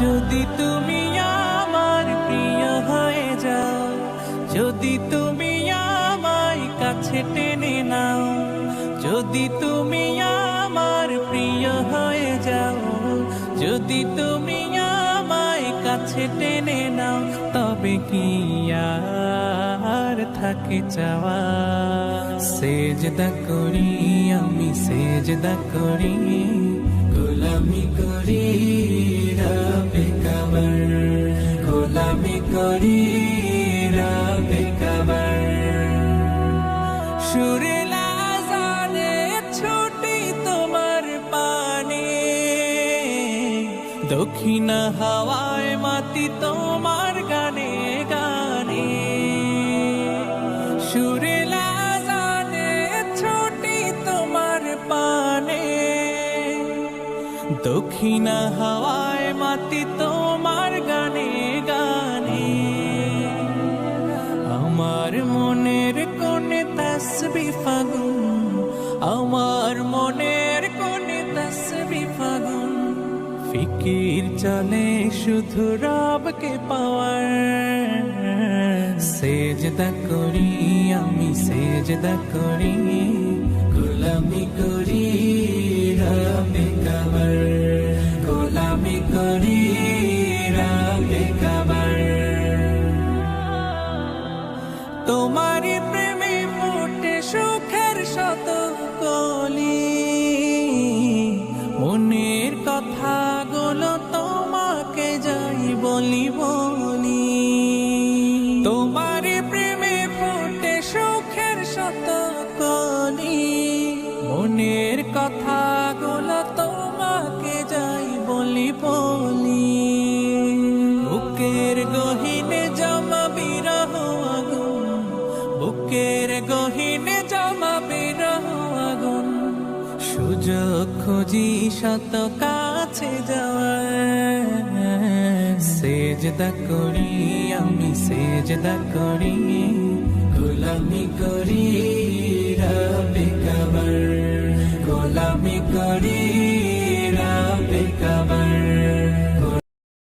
যদি তুমি আমার প্রিয় হয়ে যাও, যদি তুমি আমায় কাছে টেনে নাও, যদি তুমি আমার প্রিয় হয়ে যাও, যদি তুমি আমায় কাছে টেনে নাও, তবে কি আর থাকে চাওয়া? সেজদা করি আমি, সেজদা করি। গোলামি করি, রাবে কাবার। সুরে লাজানে ছুটি তোমার পানে। দক্ষিণ হাওয়ায় মাতি তোমার গানে গানে। সুরে লাজানে ছুটি তোমার পানে। দক্ষিণ হাওয়ায় মাতি তোমার আমার মনের কোণে তসবি ফাগুন, আমার মনের কোণে তসবি ফাগুন। ফিকির চলে শুধু রবকে পাওয়ার। সেজদা করি আমি, সেজদা করি, গোলামি করি রবে কাবার। গোলামি করি রবে কাবার। তোমারই প্রেমে ফুটে সুখের শত কলি মনের কথাগুলো তোমাকে যাই বলি বলি। তোমারই প্রেমে ফুটে সুখের শত কলি মনের কথাগুলো তোমাকে গহীনে জমাবে আগুন সুযোগ খুঁজি শত কাছে যাওয়া সেজদা করি আমি, সেজদা করি, গোলামি করি রবে কবর। গোলামি করি রবে কবর।